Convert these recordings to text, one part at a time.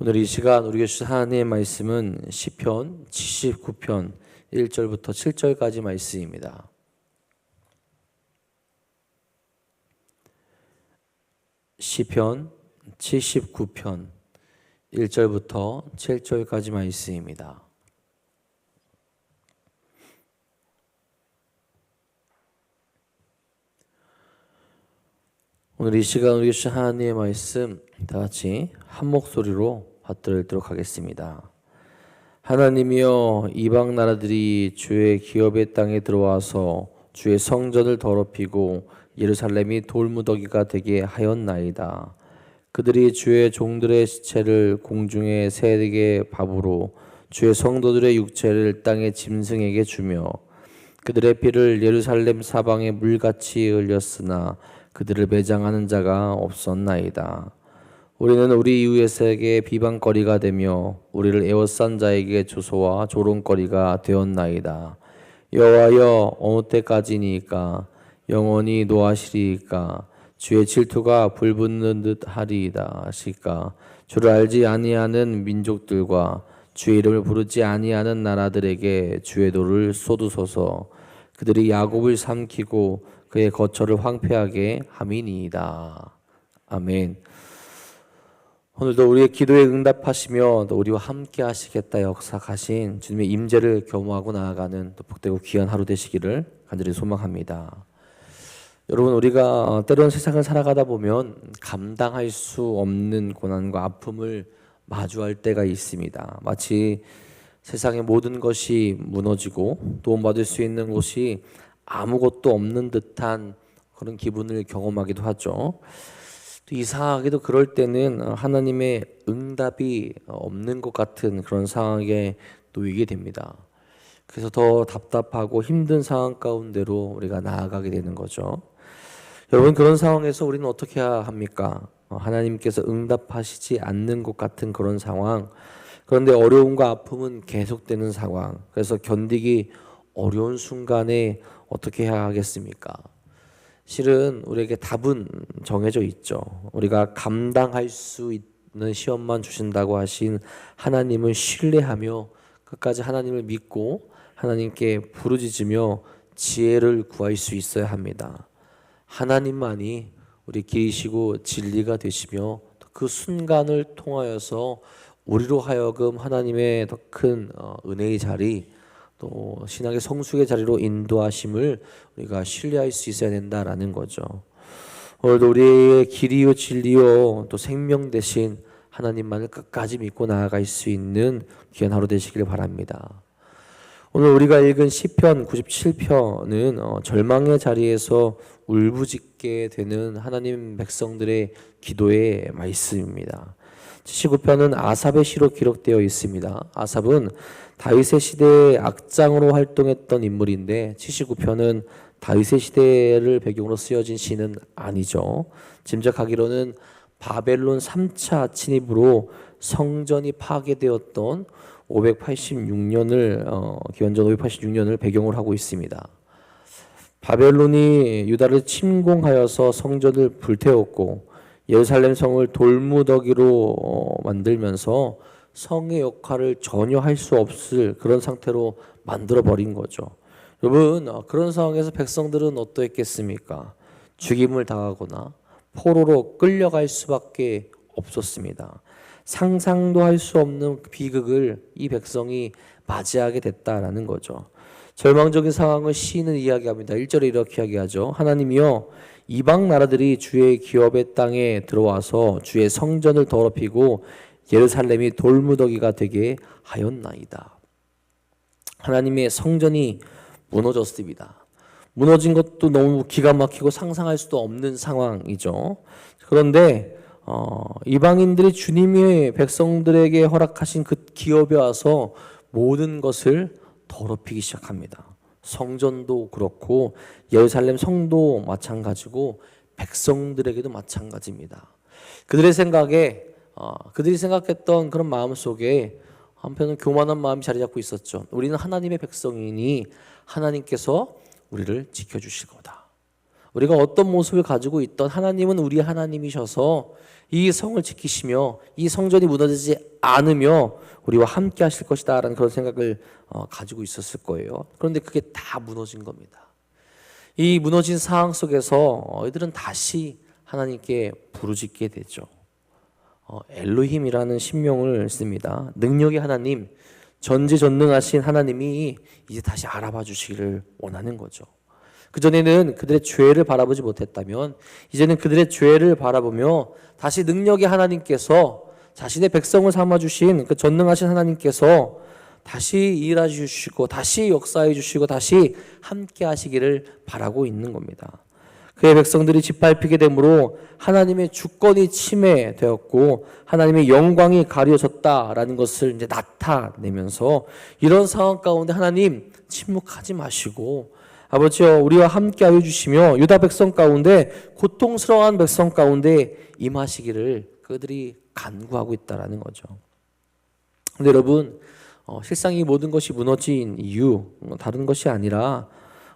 오늘 이 시간 우리에게 하나님의 말씀은 시편 79편 1절부터 7절까지 말씀입니다. 시편 79편 1절부터 7절까지 말씀입니다. 오늘 이 시간 우리 주신 하나님의 말씀 다 같이 한 목소리로 받들도록 하겠습니다. 하나님이여 이방 나라들이 주의 기업의 땅에 들어와서 주의 성전을 더럽히고 예루살렘이 돌무더기가 되게 하였나이다. 그들이 주의 종들의 시체를 공중의 새에게 밥으로 주의 성도들의 육체를 땅의 짐승에게 주며 그들의 피를 예루살렘 사방에 물같이 흘렸으나 그들을 매장하는 자가 없었나이다. 우리는 우리 이웃에게 비방거리가 되며 우리를 에워싼 자에게 주소와 조롱거리가 되었나이다. 여호와여 어느 때까지니까 영원히 노하시리까 주의 질투가 불붙는 듯 하리이다 하실까 주를 알지 아니하는 민족들과 주의 이름을 부르지 아니하는 나라들에게 주의 도를 쏟으소서 그들이 야곱을 삼키고 그의 거처를 황폐하게 함이니이다. 아멘. 오늘도 우리의 기도에 응답하시며 또 우리와 함께 하시겠다 역사하신 주님의 임재를 겸허하고 나아가는 또 복되고 귀한 하루 되시기를 간절히 소망합니다. 여러분 우리가 때로는 세상을 살아가다 보면 감당할 수 없는 고난과 아픔을 마주할 때가 있습니다. 마치 세상의 모든 것이 무너지고 도움받을 수 있는 곳이 아무것도 없는 듯한 그런 기분을 경험하기도 하죠. 또 이상하게도 그럴 때는 하나님의 응답이 없는 것 같은 그런 상황에 놓이게 됩니다. 그래서 더 답답하고 힘든 상황 가운데로 우리가 나아가게 되는 거죠. 여러분 그런 상황에서 우리는 어떻게 해야 합니까? 하나님께서 응답하시지 않는 것 같은 그런 상황. 그런데 어려움과 아픔은 계속되는 상황. 그래서 견디기 어려운 순간에 어떻게 해야 하겠습니까? 실은 우리에게 답은 정해져 있죠. 우리가 감당할 수 있는 시험만 주신다고 하신 하나님을 신뢰하며 끝까지 하나님을 믿고 하나님께 부르짖으며 지혜를 구할 수 있어야 합니다. 하나님만이 우리 길이시고 진리가 되시며 그 순간을 통하여서 우리로 하여금 하나님의 더큰 어, 은혜의 자리 또 신앙의 성숙의 자리로 인도하심을 우리가 신뢰할 수 있어야 된다라는 거죠. 오늘도 우리의 길이요 진리요 또 생명 대신 하나님만을 끝까지 믿고 나아갈 수 있는 귀한 하루 되시기를 바랍니다. 오늘 우리가 읽은 시편 97편은 어, 절망의 자리에서 울부짖게 되는 하나님 백성들의 기도의 말씀입니다. 79편은 아삽의 시로 기록되어 있습니다. 아삽은 다윗의 시대의 악장으로 활동했던 인물인데 79편은 다윗의 시대를 배경으로 쓰여진 시는 아니죠. 짐작하기로는 바벨론 3차 침입으로 성전이 파괴되었던 586년을 어, 기원전 586년을 배경으로 하고 있습니다. 바벨론이 유다를 침공하여서 성전을 불태웠고 예루살렘 성을 돌무더기로 어, 만들면서 성의 역할을 전혀 할 수 없을 그런 상태로 만들어 버린 거죠. 여러분 어, 그런 상황에서 백성들은 어떠했겠습니까? 죽임을 당하거나 포로로 끌려갈 수밖에 없었습니다. 상상도 할 수 없는 비극을 이 백성이 맞이하게 됐다라는 거죠. 절망적인 상황을 시인은 이야기합니다. 1절에 이렇게 이야기하죠. 하나님이여 이방 나라들이 주의 기업의 땅에 들어와서 주의 성전을 더럽히고 예루살렘이 돌무더기가 되게 하였나이다. 하나님의 성전이 무너졌습니다. 무너진 것도 너무 기가 막히고 상상할 수도 없는 상황이죠. 그런데 어, 이방인들이 주님의 백성들에게 허락하신 그 기업에 와서 모든 것을 더럽히기 시작합니다. 성전도 그렇고 예루살렘 성도 마찬가지고 백성들에게도 마찬가지입니다. 그들의 생각에 어, 그들이 생각했던 그런 마음 속에 한편은 교만한 마음이 자리 잡고 있었죠. 우리는 하나님의 백성이니 하나님께서 우리를 지켜주실 거다. 우리가 어떤 모습을 가지고 있던 하나님은 우리 하나님이셔서 이 성을 지키시며 이 성전이 무너지지 않으며 우리와 함께 하실 것이다 라는 그런 생각을 어, 가지고 있었을 거예요. 그런데 그게 다 무너진 겁니다. 이 무너진 상황 속에서 어, 이들은 다시 하나님께 부르짖게 되죠. 어, 엘로힘이라는 신명을 씁니다. 능력의 하나님, 전지전능하신 하나님이 이제 다시 알아봐 주시기를 원하는 거죠. 그전에는 그들의 죄를 바라보지 못했다면 이제는 그들의 죄를 바라보며 다시 능력의 하나님께서 자신의 백성을 삼아 주신 그 전능하신 하나님께서 다시 일해 주시고 다시 역사해 주시고 다시 함께 하시기를 바라고 있는 겁니다. 그의 백성들이 짓밟히게 되므로 하나님의 주권이 침해되었고 하나님의 영광이 가려졌다라는 것을 이제 나타내면서 이런 상황 가운데 하나님 침묵하지 마시고 아버지여 우리와 함께 하여 주시며 유다 백성 가운데 고통스러운 백성 가운데 임하시기를 그들이 간구하고 있다라는 거죠. 근데 여러분 어, 실상 이 모든 것이 무너진 이유 뭐 다른 것이 아니라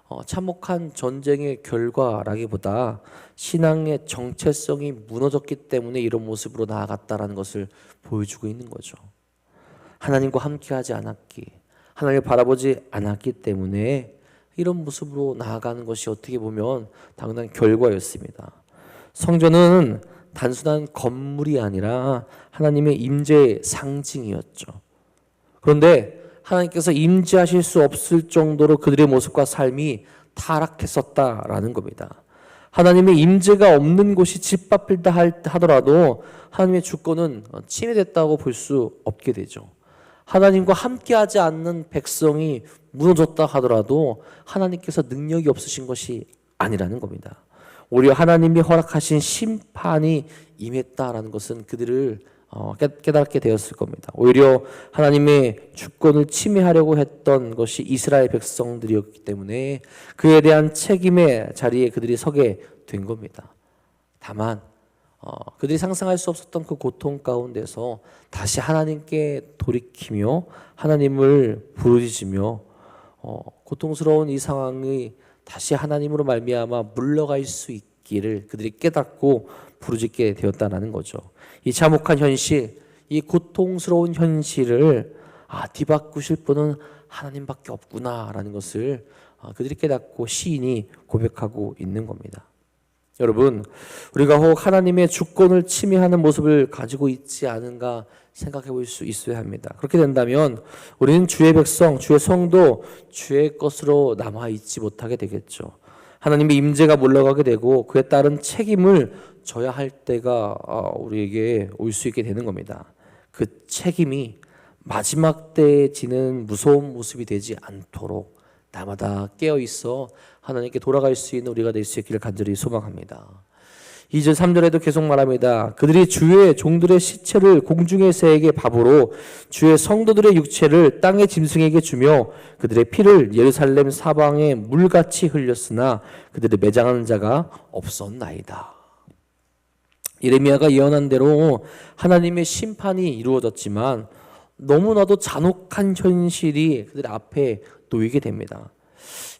어, 참혹한 전쟁의 결과라기보다 신앙의 정체성이 무너졌기 때문에 이런 모습으로 나아갔다라는 것을 보여주고 있는 거죠. 하나님과 함께하지 않았기, 하나님을 바라보지 않았기 때문에 이런 모습으로 나아가는 것이 어떻게 보면 당연한 결과였습니다. 성전은 단순한 건물이 아니라 하나님의 임재의 상징이었죠. 그런데 하나님께서 임재하실 수 없을 정도로 그들의 모습과 삶이 타락했었다라는 겁니다. 하나님의 임재가 없는 곳이 짓밟힐다 하더라도 하나님의 주권은 침해됐다고 볼 수 없게 되죠. 하나님과 함께하지 않는 백성이 무너졌다 하더라도 하나님께서 능력이 없으신 것이 아니라는 겁니다. 오히려 하나님이 허락하신 심판이 임했다라는 것은 그들을 어, 깨닫게 되었을 겁니다. 오히려 하나님의 주권을 침해하려고 했던 것이 이스라엘 백성들이었기 때문에 그에 대한 책임의 자리에 그들이 서게 된 겁니다. 다만 어, 그들이 상상할 수 없었던 그 고통 가운데서 다시 하나님께 돌이키며 하나님을 부르짖으며 어, 고통스러운 이 상황이 다시 하나님으로 말미암아 물러갈 수 있기를 그들이 깨닫고 부르짖게 되었다는 거죠. 이 참혹한 현실, 이 고통스러운 현실을 아 뒤바꾸실 분은 하나님밖에 없구나라는 것을 아, 그들이 깨닫고 시인이 고백하고 있는 겁니다. 여러분, 우리가 혹 하나님의 주권을 침해하는 모습을 가지고 있지 않은가 생각해 볼 수 있어야 합니다. 그렇게 된다면 우리는 주의 백성, 주의 성도, 주의 것으로 남아 있지 못하게 되겠죠. 하나님의 임재가 물러가게 되고 그에 따른 책임을 져야 할 때가 어, 우리에게 올 수 있게 되는 겁니다. 그 책임이 마지막 때에 지는 무서운 모습이 되지 않도록 날마다 깨어 있어 하나님께 돌아갈 수 있는 우리가 될 수 있기를 간절히 소망합니다. 2절 3절에도 계속 말합니다. 그들이 주의 종들의 시체를 공중의 새에게 밥으로 주의 성도들의 육체를 땅의 짐승에게 주며 그들의 피를 예루살렘 사방에 물같이 흘렸으나 그들을 매장하는 자가 없었나이다. 예레미야가 예언한 대로 하나님의 심판이 이루어졌지만 너무나도 잔혹한 현실이 그들 앞에 놓이게 됩니다.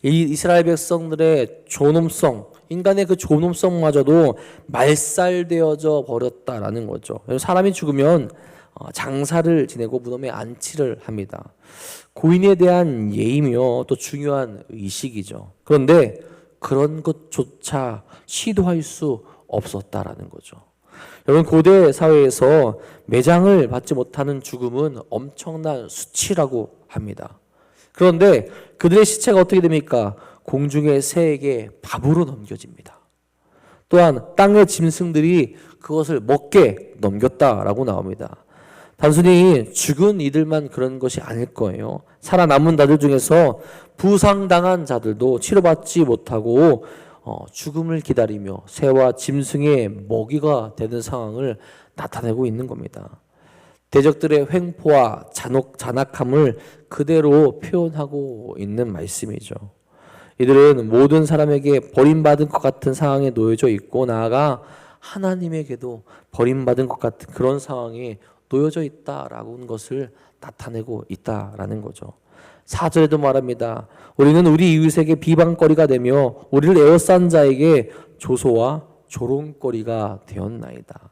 이 이스라엘 백성들의 존엄성, 인간의 그 존엄성마저도 말살되어져 버렸다라는 거죠. 사람이 죽으면 어, 장사를 지내고 무덤에 안치를 합니다. 고인에 대한 예의며 또 중요한 의식이죠. 그런데 그런 것조차 시도할 수 없었다라는 거죠. 여러분 고대 사회에서 매장을 받지 못하는 죽음은 엄청난 수치라고 합니다. 그런데 그들의 시체가 어떻게 됩니까? 공중의 새에게 밥으로 넘겨집니다. 또한 땅의 짐승들이 그것을 먹게 넘겼다라고 나옵니다. 단순히 죽은 이들만 그런 것이 아닐 거예요. 살아남은 자들 중에서 부상당한 자들도 치료받지 못하고 어, 죽음을 기다리며 새와 짐승의 먹이가 되는 상황을 나타내고 있는 겁니다. 대적들의 횡포와 잔혹, 잔악함을 그대로 표현하고 있는 말씀이죠. 이들은 모든 사람에게 버림받은 것 같은 상황에 놓여져 있고 나아가 하나님에게도 버림받은 것 같은 그런 상황에 놓여져 있다라는 것을 나타내고 있다라는 거죠. 4절에도 말합니다. 우리는 우리 이웃에게 비방거리가 되며 우리를 에워싼 자에게 조소와 조롱거리가 되었나이다.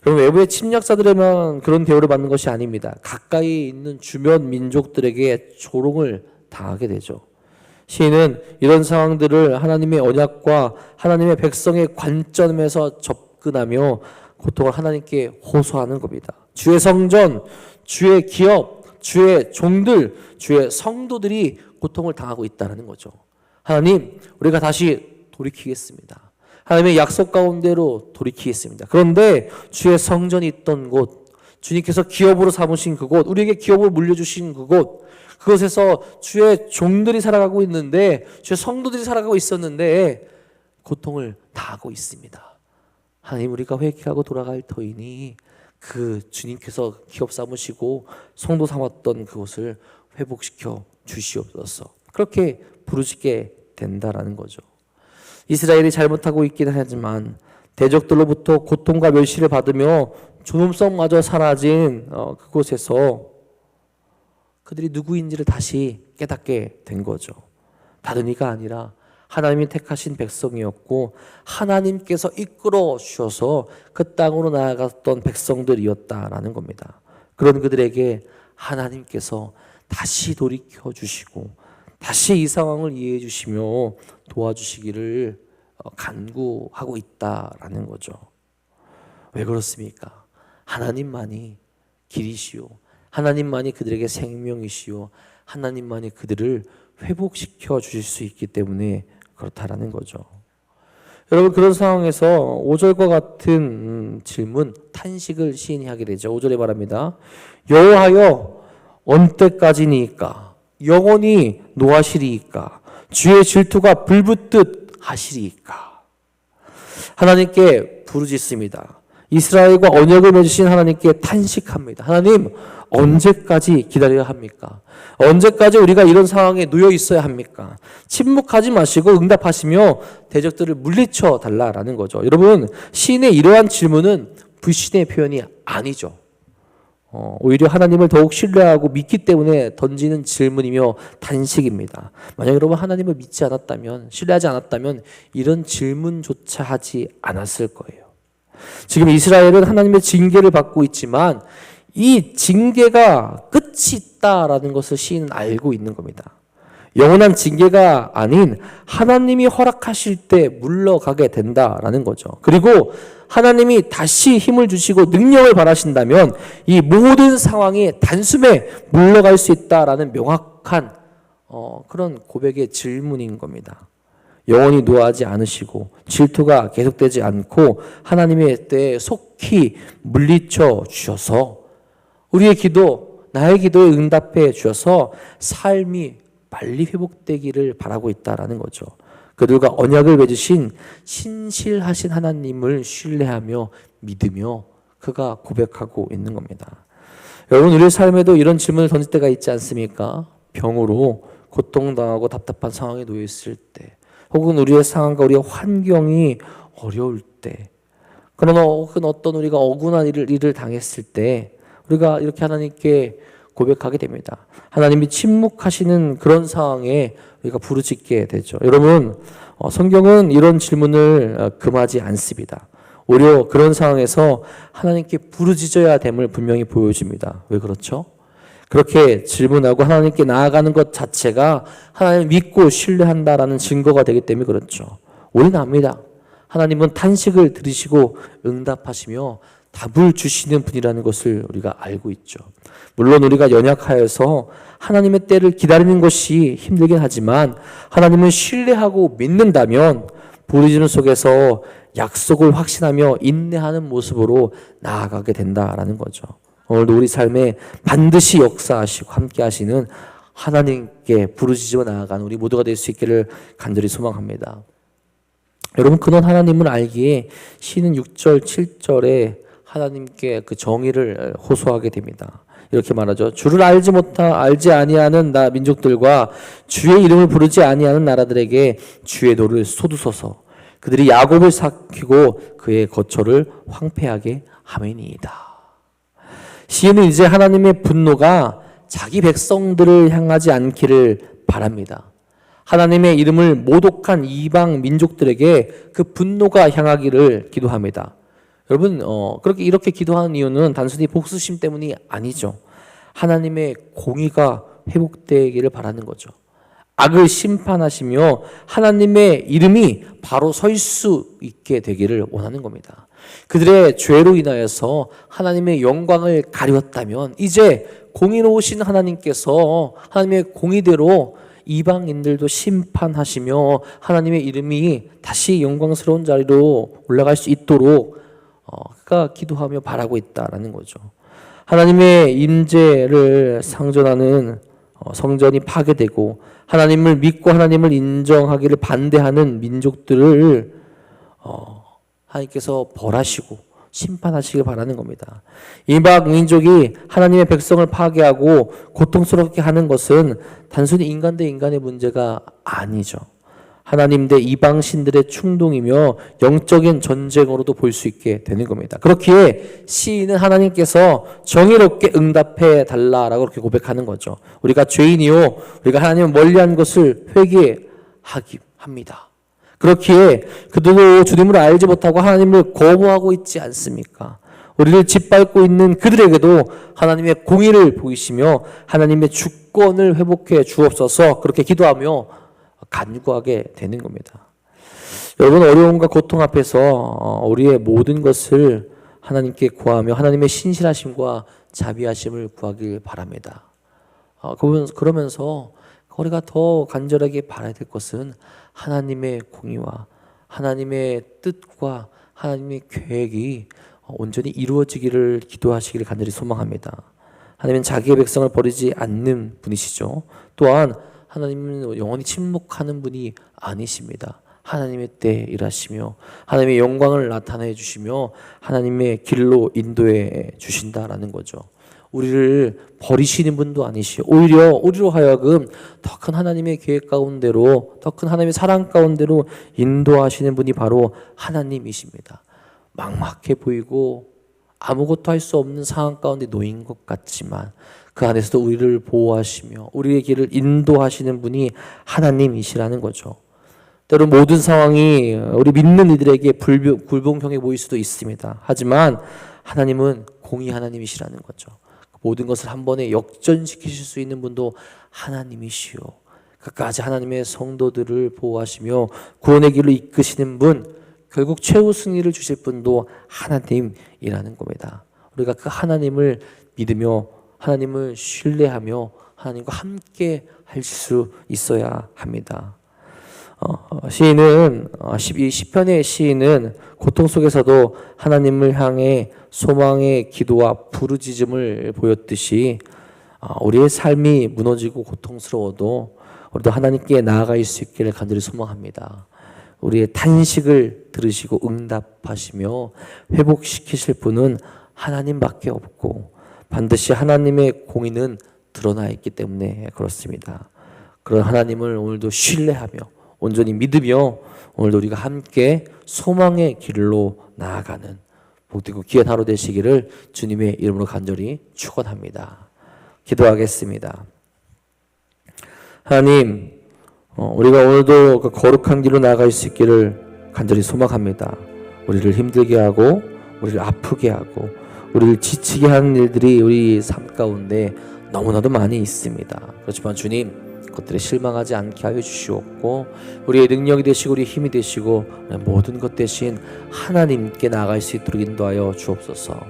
그럼 외부의 침략자들에만 그런 대우를 받는 것이 아닙니다. 가까이 있는 주변 민족들에게 조롱을 당하게 되죠. 시인은 이런 상황들을 하나님의 언약과 하나님의 백성의 관점에서 접근하며 고통을 하나님께 호소하는 겁니다. 주의 성전, 주의 기업, 주의 종들, 주의 성도들이 고통을 당하고 있다는 거죠. 하나님, 우리가 다시 돌이키겠습니다. 하나님의 약속 가운데로 돌이키겠습니다. 그런데 주의 성전이 있던 곳, 주님께서 기업으로 삼으신 그곳, 우리에게 기업을 물려주신 그곳, 그것에서 주의 종들이 살아가고 있는데, 주의 성도들이 살아가고 있었는데, 고통을 당하고 있습니다. 하나님, 우리가 회개하고 돌아갈 터이니, 그 주님께서 기업 삼으시고 성도 삼았던 그곳을 회복시켜 주시옵소서. 그렇게 부르짖게 된다라는 거죠. 이스라엘이 잘못하고 있기는 하지만 대적들로부터 고통과 멸시를 받으며 존엄성마저 사라진 어, 그곳에서 그들이 누구인지를 다시 깨닫게 된 거죠. 다른 이가 아니라 하나님이 택하신 백성이었고 하나님께서 이끌어 주셔서 그 땅으로 나아갔던 백성들이었다라는 겁니다. 그런 그들에게 하나님께서 다시 돌이켜 주시고 다시 이 상황을 이해해 주시며 도와주시기를 어, 간구하고 있다라는 거죠. 왜 그렇습니까? 하나님만이 길이시요. 하나님만이 그들에게 생명이시요. 하나님만이 그들을 회복시켜 주실 수 있기 때문에 그렇다라는 거죠. 여러분 그런 상황에서 5절과 같은 음, 질문 탄식을 시인이 하게 되죠. 5절에 말합니다. 여호하여 언때까지니까 영원히 노하시리이까 주의 질투가 불붙듯 하시리이까 하나님께 부르짖습니다. 이스라엘과 언약을 맺으신 하나님께 탄식합니다. 하나님 언제까지 기다려야 합니까? 언제까지 우리가 이런 상황에 놓여 있어야 합니까? 침묵하지 마시고 응답하시며 대적들을 물리쳐 달라라는 거죠. 여러분 시인의 이러한 질문은 불신의 표현이 아니죠. 어, 오히려 하나님을 더욱 신뢰하고 믿기 때문에 던지는 질문이며 단식입니다. 만약 여러분 하나님을 믿지 않았다면, 신뢰하지 않았다면 이런 질문조차 하지 않았을 거예요. 지금 이스라엘은 하나님의 징계를 받고 있지만 이 징계가 끝이 있다라는 것을 시인은 알고 있는 겁니다. 영원한 징계가 아닌 하나님이 허락하실 때 물러가게 된다라는 거죠. 그리고 하나님이 다시 힘을 주시고 능력을 바라신다면 이 모든 상황이 단숨에 물러갈 수 있다라는 명확한 어, 그런 고백의 질문인 겁니다. 영원히 노하지 않으시고 질투가 계속되지 않고 하나님의 때에 속히 물리쳐 주셔서 우리의 기도, 나의 기도에 응답해 주셔서 삶이 빨리 회복되기를 바라고 있다라는 거죠. 그들과 언약을 맺으신 신실하신 하나님을 신뢰하며 믿으며 그가 고백하고 있는 겁니다. 여러분 우리의 삶에도 이런 질문을 던질 때가 있지 않습니까? 병으로 고통당하고 답답한 상황에 놓여 있을 때, 혹은 우리의 상황과 우리의 환경이 어려울 때, 그러나 혹은 어떤 우리가 억울한 일을, 일을 당했을 때, 우리가 이렇게 하나님께 고백하게 됩니다. 하나님이 침묵하시는 그런 상황에 우리가 부르짖게 되죠. 여러분, 어, 성경은 이런 질문을 어, 금하지 않습니다. 오히려 그런 상황에서 하나님께 부르짖어야 됨을 분명히 보여줍니다. 왜 그렇죠? 그렇게 질문하고 하나님께 나아가는 것 자체가 하나님을 믿고 신뢰한다라는 증거가 되기 때문에 그렇죠. 우리는 압니다. 하나님은 탄식을 들으시고 응답하시며 답을 주시는 분이라는 것을 우리가 알고 있죠. 물론 우리가 연약하여서 하나님의 때를 기다리는 것이 힘들긴 하지만 하나님을 신뢰하고 믿는다면 부르짖음 속에서 약속을 확신하며 인내하는 모습으로 나아가게 된다라는 거죠. 오늘도 우리 삶에 반드시 역사하시고 함께 하시는 하나님께 부르짖어 나아가는 우리 모두가 될 수 있기를 간절히 소망합니다. 여러분 그런 하나님을 알기에 시는 6절 7절에 하나님께 그 정의를 호소하게 됩니다. 이렇게 말하죠. 주를 알지 못하 알지 아니하는 나 민족들과 주의 이름을 부르지 아니하는 나라들에게 주의 도를 쏟으소서. 그들이 야곱을 삭히고 그의 거처를 황폐하게 하매니이다. 시인은 이제 하나님의 분노가 자기 백성들을 향하지 않기를 바랍니다. 하나님의 이름을 모독한 이방 민족들에게 그 분노가 향하기를 기도합니다. 여러분, 어, 그렇게 이렇게 기도하는 이유는 단순히 복수심 때문이 아니죠. 하나님의 공의가 회복되기를 바라는 거죠. 악을 심판하시며 하나님의 이름이 바로 설 수 있게 되기를 원하는 겁니다. 그들의 죄로 인하여서 하나님의 영광을 가렸다면 이제 공의로우신 하나님께서 하나님의 공의대로 이방인들도 심판하시며 하나님의 이름이 다시 영광스러운 자리로 올라갈 수 있도록 어, 그가 기도하며 바라고 있다라는 거죠. 하나님의 임재를 상존하는 어, 성전이 파괴되고 하나님을 믿고 하나님을 인정하기를 반대하는 민족들을 어, 하나님께서 벌하시고 심판하시길 바라는 겁니다. 이방 민족이 하나님의 백성을 파괴하고 고통스럽게 하는 것은 단순히 인간 대 인간의 문제가 아니죠. 하나님 대 이방 신들의 충동이며 영적인 전쟁으로도 볼 수 있게 되는 겁니다. 그렇기에 시인은 하나님께서 정의롭게 응답해 달라라고 그렇게 고백하는 거죠. 우리가 죄인이요, 우리가 하나님을 멀리한 것을 회개하기 합니다. 그렇기에 그들도 주님을 알지 못하고 하나님을 거부하고 있지 않습니까? 우리를 짓밟고 있는 그들에게도 하나님의 공의를 보이시며 하나님의 주권을 회복해 주옵소서 그렇게 기도하며 간구하게 되는 겁니다. 여러분 어려움과 고통 앞에서 어, 우리의 모든 것을 하나님께 구하며 하나님의 신실하심과 자비하심을 구하길 바랍니다. 어, 그러면서 우리가 더 간절하게 바라야 될 것은 하나님의 공의와 하나님의 뜻과 하나님의 계획이 온전히 이루어지기를 기도하시기를 간절히 소망합니다. 하나님은 자기의 백성을 버리지 않는 분이시죠. 또한 하나님은 영원히 침묵하는 분이 아니십니다. 하나님의 때 일하시며 하나님의 영광을 나타내 주시며 하나님의 길로 인도해 주신다라는 거죠. 우리를 버리시는 분도 아니시오. 오히려 우리로 하여금 더 큰 하나님의 계획 가운데로 더 큰 하나님의 사랑 가운데로 인도하시는 분이 바로 하나님이십니다. 막막해 보이고 아무것도 할 수 없는 상황 가운데 놓인 것 같지만 그 안에서도 우리를 보호하시며 우리의 길을 인도하시는 분이 하나님이시라는 거죠. 때로 모든 상황이 우리 믿는 이들에게 불공평해 보일 수도 있습니다. 하지만 하나님은 공의 하나님이시라는 거죠. 모든 것을 한 번에 역전시키실 수 있는 분도 하나님이시요. 끝까지 하나님의 성도들을 보호하시며 구원의 길로 이끄시는 분, 결국 최후 승리를 주실 분도 하나님이라는 겁니다. 우리가 그 하나님을 믿으며 하나님을 신뢰하며 하나님과 함께 할 수 있어야 합니다. 어, 어 시인은 어, 12편의 시인은 고통 속에서도 하나님을 향해 소망의 기도와 부르짖음을 보였듯이 어, 우리의 삶이 무너지고 고통스러워도 우리도 하나님께 나아갈 수 있기를 간절히 소망합니다. 우리의 탄식을 들으시고 응답하시며 회복시키실 분은 하나님밖에 없고 반드시 하나님의 공의는 드러나 있기 때문에 그렇습니다. 그런 하나님을 오늘도 신뢰하며 온전히 믿으며 오늘도 우리가 함께 소망의 길로 나아가는 복되고 귀한 하루 되시기를 주님의 이름으로 간절히 축원합니다. 기도하겠습니다. 하나님, 어, 우리가 오늘도 그 거룩한 길로 나아갈 수 있기를 간절히 소망합니다. 우리를 힘들게 하고 우리를 아프게 하고 우리를 지치게 하는 일들이 우리 삶 가운데 너무나도 많이 있습니다. 그렇지만 주님 것들에 실망하지 않게 하여 주시옵고 우리의 능력이 되시고 우리 힘이 되시고 모든 것 대신 하나님께 나갈 수 있도록 인도하여 주옵소서.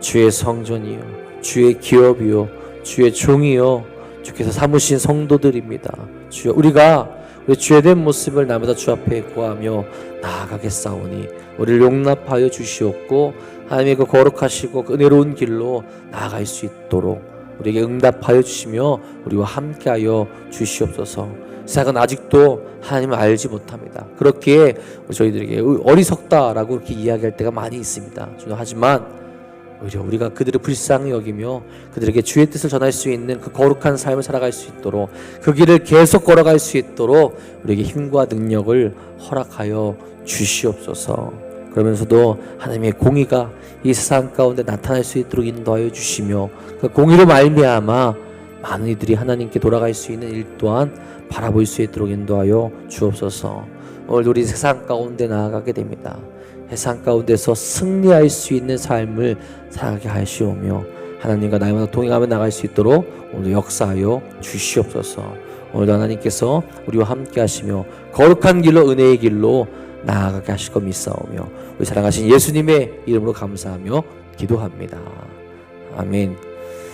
주의 성전이요, 주의 기업이요, 주의 종이요, 주께서 삼으신 성도들입니다. 주여 우리가 우리 죄된 모습을 날마다 주 앞에 구하며 나아가겠사오니 우리를 용납하여 주시옵고 하나님의 그 거룩하시고 그 은혜로운 길로 나아갈 수 있도록 우리에게 응답하여 주시며 우리와 함께하여 주시옵소서. 세상은 아직도 하나님을 알지 못합니다. 그렇기에 저희들에게 어리석다라고 이렇게 이야기할 때가 많이 있습니다. 하지만 오히려 우리가 그들을 불쌍히 여기며 그들에게 주의 뜻을 전할 수 있는 그 거룩한 삶을 살아갈 수 있도록 그 길을 계속 걸어갈 수 있도록 우리에게 힘과 능력을 허락하여 주시옵소서. 그러면서도 하나님의 공의가 이 세상 가운데 나타날 수 있도록 인도하여 주시며 그 공의로 말미암아 많은 이들이 하나님께 돌아갈 수 있는 일 또한 바라볼 수 있도록 인도하여 주옵소서. 오늘 우리 세상 가운데 나아가게 됩니다. 세상 가운데서 승리할 수 있는 삶을 살아가게 하시오며 하나님과 나이마다 동행하며 나갈 수 있도록 오늘 역사하여 주시옵소서. 오늘도 하나님께서 우리와 함께 하시며 거룩한 길로 은혜의 길로 나아가게 하실 것 믿사오며 우리 사랑하신 예수님의 이름으로 감사하며 기도합니다. 아멘.